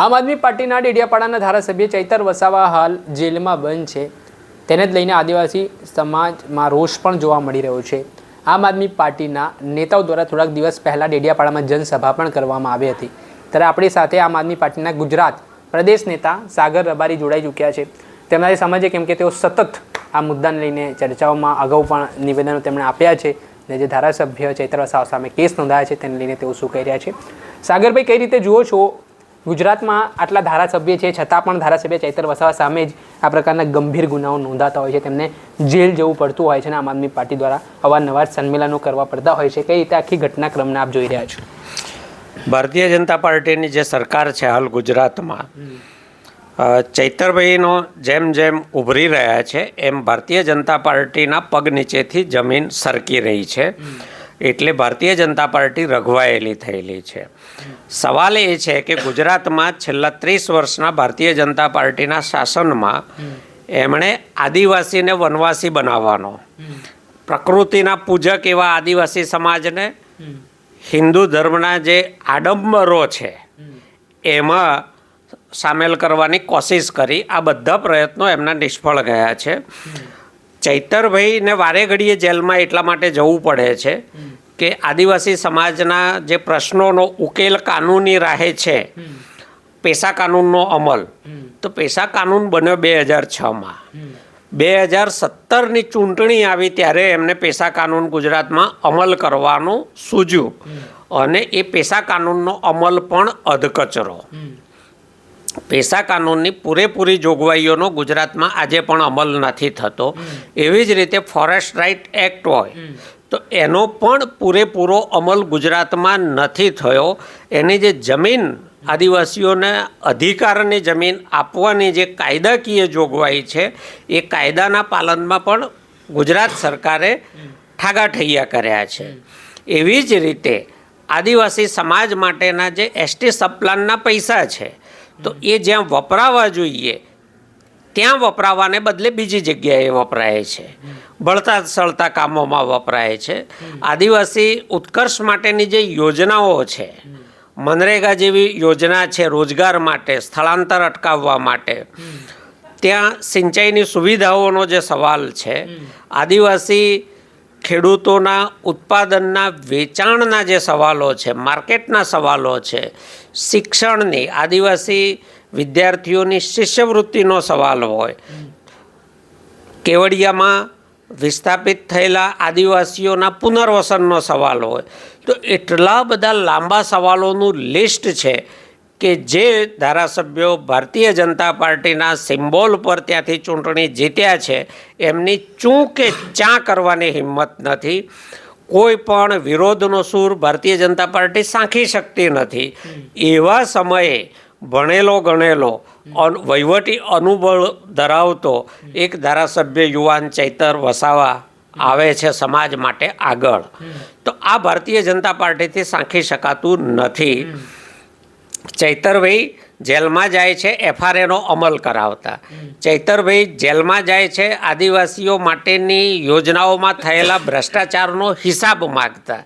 આમ આદમી પાર્ટીના ડેડિયાપાડાના ધારાસભ્ય ચૈતર વસાવા હાલ જેલમાં બંધ છે. તેને જ લઈને આદિવાસી સમાજમાં રોષ પણ જોવા મળી રહ્યો છે. આમ આદમી પાર્ટીના નેતાઓ દ્વારા થોડાક દિવસ પહેલાં ડેડિયાપાડામાં જનસભા પણ કરવામાં આવી હતી. ત્યારે આપણી સાથે આમ આદમી પાર્ટીના ગુજરાત પ્રદેશ નેતા સાગર રબારી જોડાઈ ચૂક્યા છે. તેમનાથી સમજીએ કેમ કે તેઓ સતત આ મુદ્દાને લઈને ચર્ચાઓમાં અગાઉ પણ નિવેદનો તેમણે આપ્યા છે ને જે ધારાસભ્ય ચૈત્ર વસાવા સામે કેસ નોંધાયા છે તેને લઈને તેઓ શું કહી રહ્યા છે. સાગરભાઈ, કઈ રીતે જુઓ છો ગુજરાતમાં આટલા ધારાસભ્ય છે, છતાં પણ ધારાસભ્ય ચૈતર વસાવા સામે જ આ પ્રકારના ગંભીર ગુનાઓ નોંધાતા હોય છે. તેમને જેલ જવું પડતું હોય છે અને આમ આદમી પાર્ટી દ્વારા અવારનવાર સંમેલનો કરવા પડતા હોય છે. કઈ રીતે આખી ઘટનાક્રમને આપ જોઈ રહ્યા છો? ભારતીય જનતા પાર્ટીની જે સરકાર છે હાલ ગુજરાતમાં ચૈતરભાઈનો જેમ જેમ ઉભરી રહ્યા છે, એમ ભારતીય જનતા પાર્ટીના પગ નીચેથી જમીન સરકી રહી છે. એટલે ભારતીય જનતા પાર્ટી રઘવાયેલી થયેલી છે. સવાલ એ છે કે ગુજરાતમાં છેલ્લા ત્રીસ વર્ષના ભારતીય જનતા પાર્ટીના શાસનમાં એમણે આદિવાસીને વનવાસી બનાવવાનો. પ્રકૃતિના પૂજક એવા આદિવાસી સમાજને હિન્દુ ધર્મના જે આડંબરો છે, એમાં સામેલ કરવાની કોશિશ કરી. આ બધા પ્રયત્નો એમના નિષ્ફળ ગયા છે. ચૈતરભાઈને વારે ઘડીએ જેલમાં એટલા માટે જવું પડે છે કે આદિવાસી સમાજના જે પ્રશ્નોનો ઉકેલ કાનૂની રાહે છે પેશા કાનૂનનો અમલ. તો પેશા કાનૂન બન્યો બે હજાર છમાં બે હજાર સત્તરની ચૂંટણી આવી ત્યારે એમને પેશા કાનૂન ગુજરાતમાં અમલ કરવાનું સૂઝ્યું અને એ પેશા કાનૂનનો અમલ પણ અધકચરો. પેશા કાનૂનની પૂરેપૂરી જોગવાઈઓનો ગુજરાતમાં આજે પણ અમલ નથી થતો. એવી જ રીતે ફોરેસ્ટ રાઇટ એક્ટ હોય તો એનો પણ પૂરેપૂરો અમલ ગુજરાતમાં નથી થયો. એની જે જમીન આદિવાસીઓને અધિકારની જમીન આપવાની જે કાયદાકીય જોગવાઈ છે એ કાયદાના પાલનમાં પણ ગુજરાત સરકારે ઠાગાઠૈયા કર્યા છે. એવી જ રીતે આદિવાસી સમાજ માટેના જે એસટી સપ્લાનના પૈસા છે તો એ જ્યાં વપરાવા જોઈએ, ત્યાં વપરાવાને બદલે બીજી જગ્યાએ વપરાય છે. બળતા સળતા કામોમાં વપરાય છે. આદિવાસી ઉત્કર્ષ માટેની જે યોજનાઓ છે, મનરેગા જેવી યોજના છે રોજગાર માટે, સ્થળાંતર અટકાવવા માટે, ત્યાં સિંચાઈની સુવિધાઓનો જે સવાલ છે, આદિવાસી ખેડૂતોના ઉત્પાદનના વેચાણના જે સવાલો છે, માર્કેટના સવાલો છે, શિક્ષણની, આદિવાસી વિદ્યાર્થીઓની શિષ્યવૃત્તિનો સવાલ હોય. કેવડિયામાં વિસ્થાપિત થયેલા આદિવાસીઓના પુનર્વસનનો સવાલ હોય. તો એટલા બધા લાંબા સવાલોનું લિસ્ટ છે કે જે ધારાસભ્યો ભારતીય જનતા પાર્ટીના સિમ્બોલ પર ત્યાંથી ચૂંટણી જીત્યા છે, એમની ચૂં કે ચા કરવાની હિંમત નથી. કોઈ પણ વિરોધનો સૂર ભારતીય જનતા પાર્ટી સાંખી શકતી નથી. એવા સમયે ભણેલો ગણેલો વહીવટી અનુભવ ધરાવતો એક ધારાસભ્ય યુવાન ચૈતર વસાવા આવે છે સમાજ માટે આગળ. તો આ ભારતીય જનતા પાર્ટીથી સાંખી શકાતું નથી. ચૈતરભાઈ જેલમાં જાય છે, એફઆરએનો અમલ કરાવતા. ચૈતરભાઈ જેલમાં જાય છે, આદિવાસીઓ માટેની યોજનાઓમાં થયેલા ભ્રષ્ટાચારનો હિસાબ માગતા.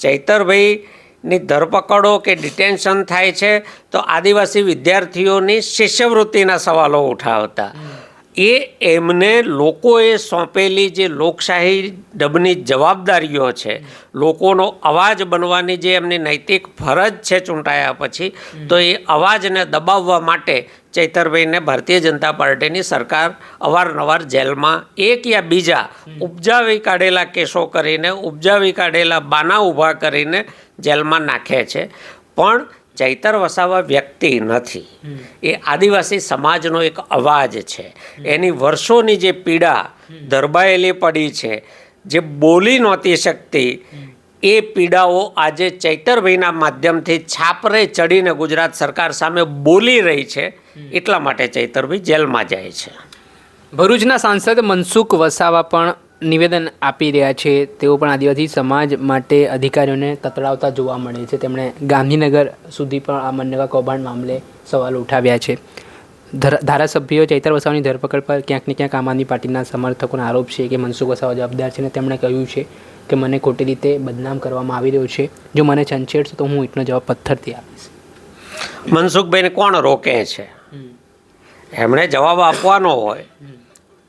ચૈતરભાઈની ધરપકડો કે ડિટેન્શન થાય છે, તો આદિવાસી વિદ્યાર્થીઓની શિષ્યવૃત્તિના સવાલો ઉઠાવતા. એ એમને લોકોએ સોંપેલી જે લોકશાહી ડબની જવાબદારીઓ છે, લોકોનો અવાજ બનવાની જે એમની નૈતિક ફરજ છે ચૂંટાયા પછી, તો એ અવાજને દબાવવા માટે ચૈતરભાઈને ભારતીય જનતા પાર્ટીની સરકાર અવારનવાર જેલમાં એક યા બીજા ઉપજાવી કાઢેલા કેસો કરીને, ઉપજાવી કાઢેલા બાના ઊભા કરીને જેલમાં નાખે છે. પણ ચૈતર વસાવા વ્યક્તિ નથી. એ આદિવાસી સમાજનો એક અવાજ છે. એની વર્ષોની જે પીડા દરબાયેલી પડી છે જે બોલી નહોતી શકતી એ પીડાઓ આજે ચૈતરભાઈના માધ્યમથી છાપરે ચડીને ગુજરાત સરકાર સામે બોલી રહી છે. એટલા માટે ચૈતરભાઈ જેલમાં જાય છે. ભરૂચના સાંસદ મનસુખ વસાવા પણ નિવેદન આપી રહ્યા છે તેઓ પણ આદિવાસી સમાજ માટે અધિકારીઓને તતડાવતા જોવા મળે છે. તેમણે ગાંધીનગર સુધી પણ આ મનરેગા કૌભાંડ મામલે સવાલો ઉઠાવ્યા છે. ધર- ધારાસભ્યો ચૈતર વસાવાની ધરપકડ પર ક્યાંક ને ક્યાંક આમ આદમી પાર્ટીના સમર્થકોનો આરોપ છે કે મનસુખ વસાવા જવાબદાર છે અને તેમણે કહ્યું છે કે મને ખોટી રીતે બદનામ કરવામાં આવી રહ્યો છે. જો મને છંછેડશે તો હું ઈટનો જવાબ પથ્થરથી આપીશ. મનસુખભાઈને કોણ રોકે છે? એમણે જવાબ આપવાનો હોય.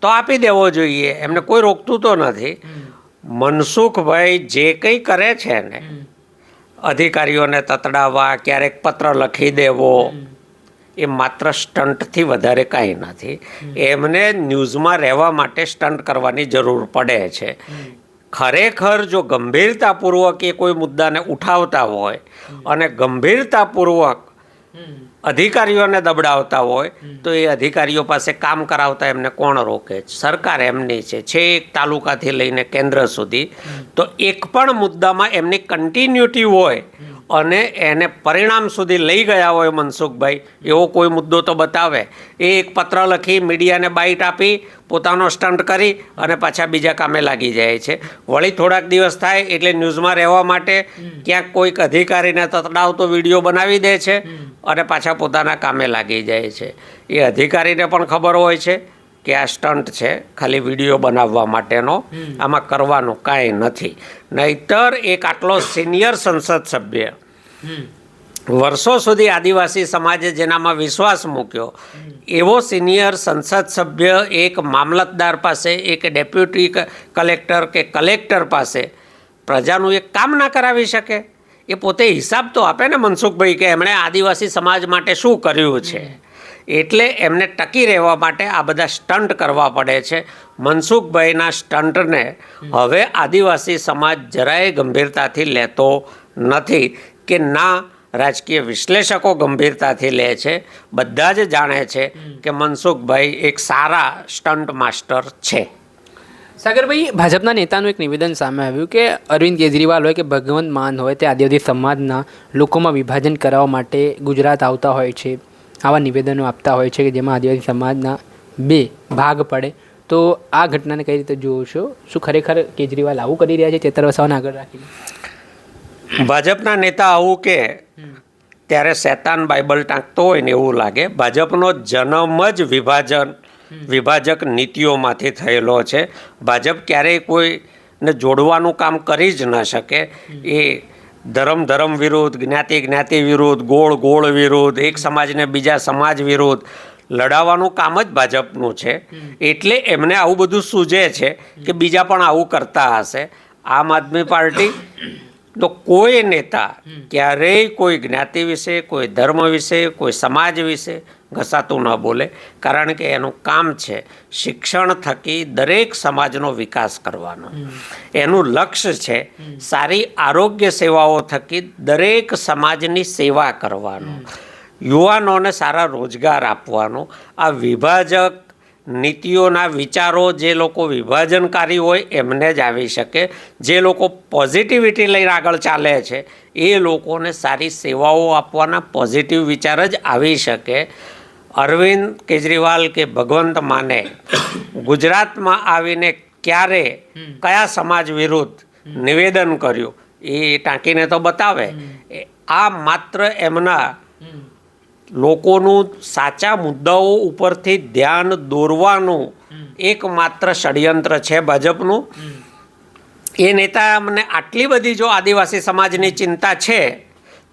તો આપી દેવો જોઈએ. એમને કોઈ રોકતું તો નથી. મનસુખભાઈ જે કંઈ કરે છે ને અધિકારીઓને તતડાવવા ક્યારેક પત્ર લખી દેવો એ માત્ર સ્ટંટથી વધારે કાંઈ નથી. એમને ન્યૂઝમાં રહેવા માટે સ્ટંટ કરવાની જરૂર પડે છે. ખરેખર જો ગંભીરતાપૂર્વક એ કોઈ મુદ્દાને ઉઠાવતા હોય અને ગંભીરતાપૂર્વક અધિકારીઓને દબડાવતા હોય તો એ અધિકારીઓ પાસે કામ કરાવતા એમને કોણ રોકે સરકાર એમની છે. છેક તાલુકાથી લઈને કેન્દ્ર સુધી. તો એક પણ મુદ્દામાં એમની કન્ટિન્યુટી હોય અને એને પરિણામ સુધી લઈ ગયા હોય મનસુખભાઈ એવો કોઈ મુદ્દો તો બતાવે. એ એક પત્ર લખી મીડિયાને બાઇટ આપી પોતાનો સ્ટન્ટ કરી અને પાછા બીજા કામે લાગી જાય છે. વળી થોડાક દિવસ થાય એટલે ન્યૂઝમાં રહેવા માટે ક્યાંક કોઈક અધિકારીને તતડાવતો વીડિયો બનાવી દે છે અને પાછા પોતાના કામે લાગી જાય છે. એ અધિકારીને પણ ખબર હોય છે કે આ સ્ટન્ટ છે ખાલી વીડિયો બનાવવા માટેનો આમાં કરવાનું કાંઈ નથી. નહીતર એક આટલો સિનિયર સંસદ સભ્ય વર્ષો સુધી આદિવાસી સમાજે જેનામાં વિશ્વાસ મૂક્યો એવો સિનિયર સંસદ સભ્ય એક મામલતદાર પાસે એક ડેપ્યુટી કલેક્ટર કે કલેક્ટર પાસે પ્રજાનું એક કામ ના કરાવી શકે? એ પોતે હિસાબ તો આપે ને મનસુખભાઈ કે એમણે આદિવાસી સમાજ માટે શું કર્યું છે? એટલે એમને ટકી રહેવા માટે આ બધા સ્ટન્ટ કરવા પડે છે. મનસુખભાઈના સ્ટન્ટને હવે આદિવાસી સમાજ જરાય ગંભીરતાથી લેતો નથી કે ના રાજકીય વિશ્લેષકો ગંભીરતાથી લે છે. બધા જ જાણે છે કે મનસુખભાઈ એક સારા સ્ટન્ટ માસ્ટર છે. સાગરભાઈ, ભાજપના નેતાનું એક નિવેદન સામે આવ્યું કે અરવિંદ કેજરીવાલ હોય કે ભગવંત માન હોય તે આદિવાસી સમાજના લોકોમાં વિભાજન કરાવવા માટે ગુજરાત આવતા હોય છે. આવા નિવેદનો આપતા હોય છે કે જેમાં આદિવાસી સમાજના બે ભાગ પડે. તો આ ઘટનાને કઈ રીતે જુઓ છો? શું ખરેખર કેજરીવાલ આવું કરી રહ્યા છે ચેતર વસાવાને આગળ રાખીને? ભાજપના નેતા આવું કે ત્યારે શેતાન બાઇબલ ટાંકતો હોય ને એવું લાગે. ભાજપનો જન્મ જ વિભાજન વિભાજક નીતિઓમાંથી થયેલો છે. ભાજપ ક્યારેય કોઈને જોડવાનું કામ કરી જ ન શકે. એ ધર્મ ધર્મ વિરુદ્ધ જ્ઞાતિ જ્ઞાતિ વિરુદ્ધ ગોળ ગોળ વિરુદ્ધ એક સમાજને બીજા સમાજ વિરુદ્ધ લડાવવાનું કામ જ ભાજપનું છે. એટલે એમને આવું બધું સૂજે છે કે બીજા પણ આવું કરતા હશે. આમ આદમી પાર્ટી તો કોઈ નેતા ક્યારેય કોઈ જ્ઞાતિ વિશે કોઈ ધર્મ વિશે કોઈ સમાજ વિશે ઘસાતું ન બોલે કારણ કે એનું કામ છે શિક્ષણ થકી દરેક સમાજનો વિકાસ કરવાનો. એનું લક્ષ્ય છે સારી આરોગ્ય સેવાઓ થકી દરેક સમાજની સેવા કરવાનું. યુવાનોને સારા રોજગાર આપવાનો. આ વિભાજક નીતિઓના વિચારો જે લોકો વિભાજનકારી હોય એમને જ આવી શકે. જે લોકો પોઝિટિવિટી લઈને આગળ ચાલે છે એ લોકોને સારી સેવાઓ આપવાના પોઝિટિવ વિચાર જ આવી શકે. અરવિંદ કેજરીવાલ કે ભગવંત માને ગુજરાતમાં આવીને ક્યારે કયા સમાજ વિરુદ્ધ નિવેદન કર્યું એ ટાંકીને તો બતાવે. આ માત્ર એમના લોકોનું સાચા મુદ્દાઓ ઉપરથી ધ્યાન દોરવાનું એકમાત્ર ષડયંત્ર છે ભાજપનું. એ નેતા અમને આટલી બધી જો આદિવાસી સમાજની ચિંતા છે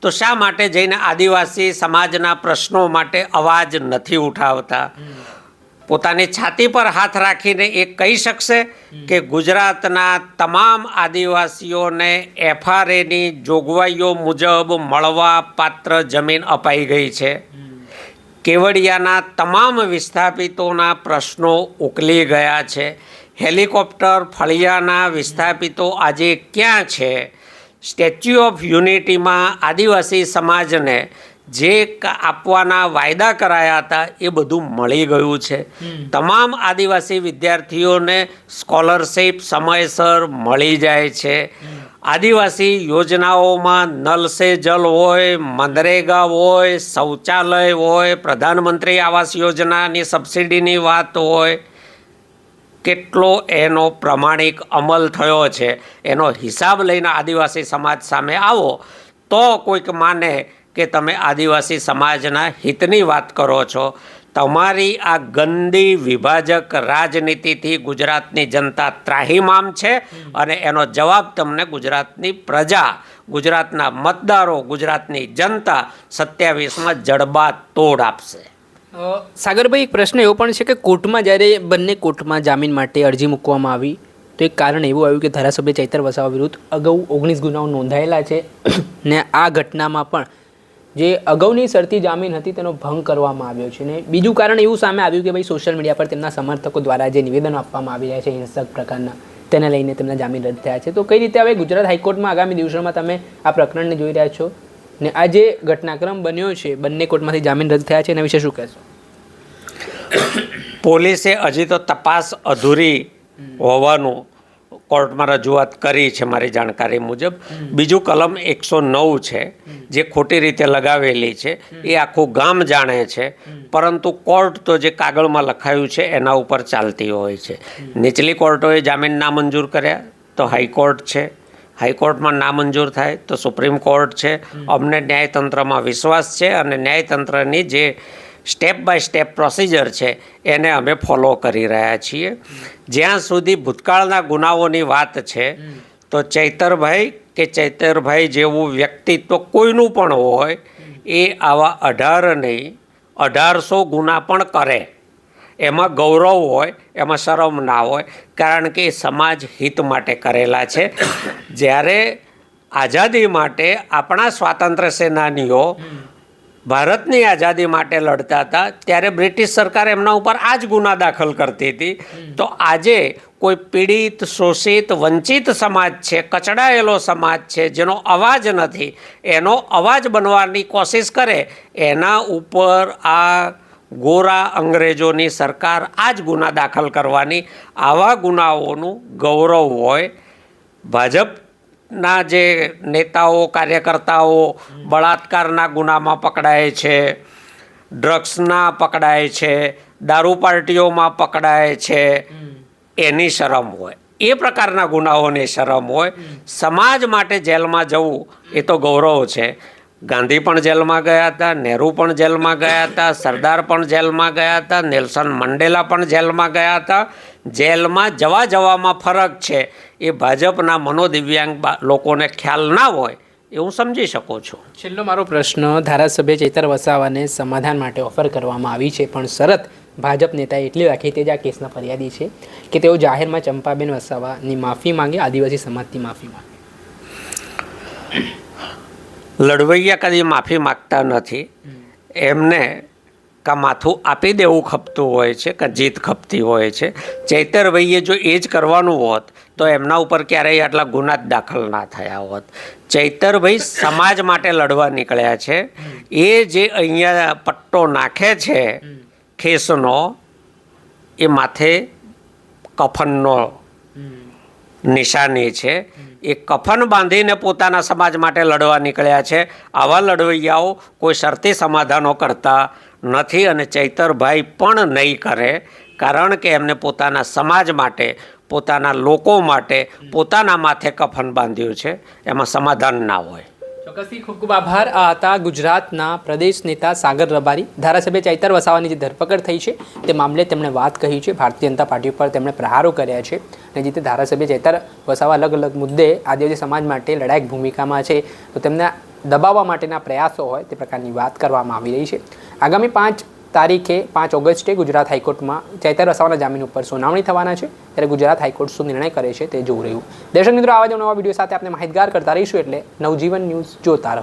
તો શા માટે જઈને આદિવાસી સમાજના પ્રશ્નો માટે અવાજ નથી ઉઠાવતા? પોતાની છાતી પર હાથ રાખીને એ કહી શકશે કે ગુજરાતના તમામ આદિવાસીઓને એફઆરએની જોગવાઈઓ મુજબ મળવા પાત્ર જમીન અપાઈ ગઈ છે. કેવડિયાના તમામ વિસ્થાપિતોના પ્રશ્નો ઉકલી ગયા છે. હેલિકોપ્ટર ફળિયાના વિસ્થાપિતો આજે ક્યાં છે? સ્ટેચ્યુ ઓફ યુનિટીમાં આદિવાસી સમાજને જે આપવાના વાયદા કરાયા હતા એ બધું મળી ગયું છે. તમામ આદિવાસી વિદ્યાર્થીઓને સ્કોલરશીપ સમયસર મળી જાય છે. આદિવાસી યોજનાઓમાં નલ સે જલ હોય મનરેગા હોય શૌચાલય હોય પ્રધાનમંત્રી આવાસ યોજનાની સબસિડીની વાત હોય કેટલો એનો પ્રમાણિક અમલ થયો છે, એનો હિસાબ લઈને આદિવાસી સમાજ સામે આવો, તો કોઈક માને કે તમે આદિવાસી સમાજના હિતની વાત કરો છો. તમારી આ ગંદી વિભાજક રાજનીતિથી ગુજરાતની જનતા ત્રાહિમામ છે અને એનો જવાબ તમને ગુજરાતની પ્રજા, ગુજરાતના મતદારો, ગુજરાતની જનતા સત્યાવીસમાં જડબા તોડ આપશે. સાગરભાઈ, એક પ્રશ્ન એવો પણ છે કે કોર્ટમાં જ્યારે બંને કોર્ટમાં જામીન માટે અરજી મૂકવામાં આવી, તો એક કારણ એવું આવ્યું કે ધારાસભ્ય ચૈતર વસાવા વિરુદ્ધ અગાઉ ઓગણીસ ગુનાઓ નોંધાયેલા છે ને આ ઘટનામાં પણ જે અગાઉની શરતી જામીન હતી તેનો ભંગ કરવામાં આવ્યો છે ને બીજું કારણ એવું સામે આવ્યું કે ભાઈ સોશિયલ મીડિયા પર તેમના સમર્થકો દ્વારા જે નિવેદનો આપવામાં આવી રહ્યા છે, હિંસક પ્રકારના, તેને લઈને તેમના જામીન રદ થયા છે. તો કઈ રીતે હવે ગુજરાત હાઈકોર્ટમાં આગામી દિવસોમાં તમે આ પ્રકરણને જોઈ રહ્યા છો? ને આ જે ઘટનાક્રમ બન્યો છે બંને કોર્ટમાંથી જામીન રદ થયા છે એના વિશે શું કહેશો? પોલીસે હજી તો તપાસ અધૂરી હોવાનું કોર્ટમાં રજૂઆત કરી છે મારી જાણકારી મુજબ. બીજું કલમ એકસો નવ છે જે ખોટી રીતે લગાવેલી છે એ આખું ગામ જાણે છે પરંતુ કોર્ટ તો જે કાગળમાં લખાયું છે એના ઉપર ચાલતી હોય છે. નીચલી કોર્ટોએ જામીન નામંજૂર કર્યા તો હાઈકોર્ટ છે. હાઈકોર્ટમાં નામંજૂર થાય તો સુપ્રીમ કોર્ટ છે. અમને ન્યાયતંત્રમાં વિશ્વાસ છે અને ન્યાયતંત્રની જે સ્ટેપ બાય સ્ટેપ પ્રોસિજર છે એને અમે ફોલો કરી રહ્યા છીએ. જ્યાં સુધી ભૂતકાળના ગુનાઓની વાત છે તો ચૈતરભાઈ કે ચૈતરભાઈ જેવું વ્યક્તિત્વ કોઈનું પણ હોય એ આવા અઢાર નહીં અઢારસો ગુના પણ કરે. એમાં ગૌરવ હોય, એમાં શરમ ના હોય, કારણ કે સમાજ હિત માટે કરેલા છે. જ્યારે આઝાદી માટે આપણા સ્વાતંત્ર્ય સેનાનીઓ ભારતની આઝાદી માટે લડતા હતા, ત્યારે બ્રિટિશ સરકાર એમના ઉપર આ જ ગુના દાખલ કરતી હતી. તો આજે કોઈ પીડિત, શોષિત, વંચિત સમાજ છે, કચડાયેલો સમાજ છે, જેનો અવાજ નથી, એનો અવાજ બનવાની કોશિશ કરે, એના ઉપર આ ગોરા અંગ્રેજોની સરકાર આ જ ગુના દાખલ કરવાની. આવા ગુનાઓનું ગૌરવ હોય. ભાજપના જે નેતાઓ, કાર્યકર્તાઓ બળાત્કારના ગુનામાં પકડાય છે, ડ્રગ્સના પકડાય છે, દારૂ પાર્ટીઓમાં પકડાય છે, એની શરમ હોય. એ પ્રકારના ગુનાઓની શરમ હોય. સમાજ માટે જેલમાં જવું એ તો ગૌરવ છે. ગાંધી પણ જેલમાં ગયા હતા, નહેરુ પણ જેલમાં ગયા હતા, સરદાર પણ જેલમાં ગયા હતા, નેલ્સન મંડેલા પણ જેલમાં ગયા હતા. જેલમાં જવા જવામાં ફરક છે. એ ભાજપના મનોદિવ્યાંગ લોકોને ખ્યાલ ના હોય એ હું સમજી શકું છું. છેલ્લો મારો પ્રશ્ન, ધારાસભ્ય ચેતર વસાવાને સમાધાન માટે ઓફર કરવામાં આવી છે, પણ શરત ભાજપ નેતાએ એટલી રાખી તે જ આ કેસના ફરિયાદી છે કે તેઓ જાહેરમાં ચંપાબેન વસાવાની માફી માંગે, આદિવાસી સમાજની માફી માંગે. લડવૈયા કદી માફી માગતા નથી. એમને કા માથું આપી દેવું ખપતું હોય છે, કે જીત ખપતી હોય છે. ચૈતરભાઈએ જો એ જ કરવાનું હોત, તો એમના ઉપર ક્યારેય આટલા ગુના જ દાખલ ના થયા હોત. ચૈતરભાઈ સમાજ માટે લડવા નીકળ્યા છે. એ જે અહીંયા પટ્ટો નાખે છે, ખેસનો, એ માથે કફનનો નિશાની છે. એ કફન બાંધીને પોતાના સમાજ માટે લડવા નીકળ્યા છે. આવા લડવૈયાઓ કોઈ શરતી સમાધાનો કરતા નથી અને ચૈતરભાઈ પણ નહીં કરે, કારણ કે એમને પોતાના સમાજ માટે, પોતાના લોકો માટે, પોતાના માથે કફન બાંધ્યું છે. એમાં સમાધાન ના હોય. ચોક્કસથી ખૂબ ખૂબ આભાર. આ હતા ગુજરાતના પ્રદેશ નેતા સાગર રબારી. ધારાસભ્ય ચૈતર વસાવાની જે ધરપકડ થઈ છે તે મામલે તેમણે વાત કહી છે. ભારતીય જનતા પાર્ટી ઉપર તેમણે પ્રહારો કર્યા છે. અને જે તે ધારાસભ્ય ચૈતર વસાવા અલગ અલગ મુદ્દે આદિવાસી સમાજ માટે લડાયક ભૂમિકામાં છે, તો તેમને દબાવવા માટેના પ્રયાસો હોય તે પ્રકારની વાત કરવામાં આવી રહી છે. આગામી પાંચ તારીખે પાંચ ઓગસ્ટે ગુજરાત હાઈકોર્ટમાં ચૈતર વસાવાના જામીન ઉપર સુનાવણી થવાના છે. ત્યારે ગુજરાત હાઈકોર્ટ શું નિર્ણય કરે છે તે જોવું રહ્યું. દર્શક મિત્રો, આવા જ નવા વીડિયો સાથે આપણે માહિતગાર કરતા રહીશું એટલે નવજીવન ન્યૂઝ જોતા રહો.